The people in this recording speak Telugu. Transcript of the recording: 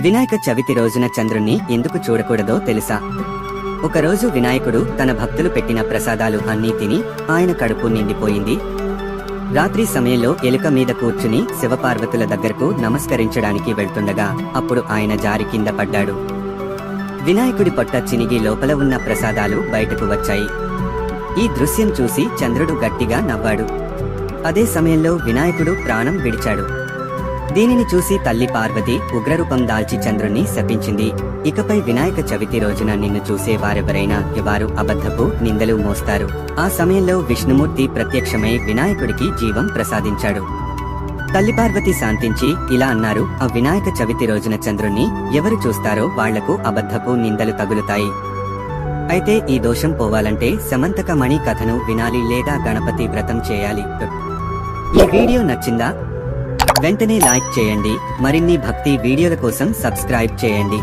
వినాయక చవితి రోజున చంద్రుణ్ణి ఎందుకు చూడకూడదో తెలుసా? ఒకరోజు వినాయకుడు తన భక్తులు పెట్టిన ప్రసాదాలు అన్నీ తిని ఆయన కడుపు నిండిపోయింది. రాత్రి సమయంలో ఎలుక మీద కూర్చుని శివపార్వతుల దగ్గరకు నమస్కరించడానికి వెళ్తుండగా అప్పుడు ఆయన జారి కింద పడ్డాడు. వినాయకుడి పొట్ట చినిగి లోపల ఉన్న ప్రసాదాలు బయటకు వచ్చాయి. ఈ దృశ్యం చూసి చంద్రుడు గట్టిగా నవ్వాడు. అదే సమయంలో వినాయకుడు ప్రాణం విడిచాడు. దీనిని చూసి తల్లి పార్వతి ఉగ్రరూపం దాల్చి చంద్రుణ్ణి శపించింది. ఇకపై వినాయక చవితి రోజున నిన్ను చూసే వారెవరైనా వారు అబద్ధపు నిందలు మోస్తారు. ఆ సమయంలో విష్ణుమూర్తి ప్రత్యక్షమై వినాయకుడికి జీవం ప్రసాదించాడు. తల్లి పార్వతి శాంతించి ఇలా అన్నారు ఆ వినాయక చవితి రోజున చంద్రుణ్ణి ఎవరు చూస్తారో వాళ్ళకు అబద్ధపు నిందలు తగులుతాయి. అయితే ఈ దోషం పోవాలంటే సమంతక మణి కథను వినాలి లేదా గణపతి వ్రతం చేయాలి. ఈ వీడియో నచ్చిందా? వెంటనే లైక్ చేయండి. మరిన్ని భక్తి వీడియోల కోసం సబ్స్క్రైబ్ చేయండి.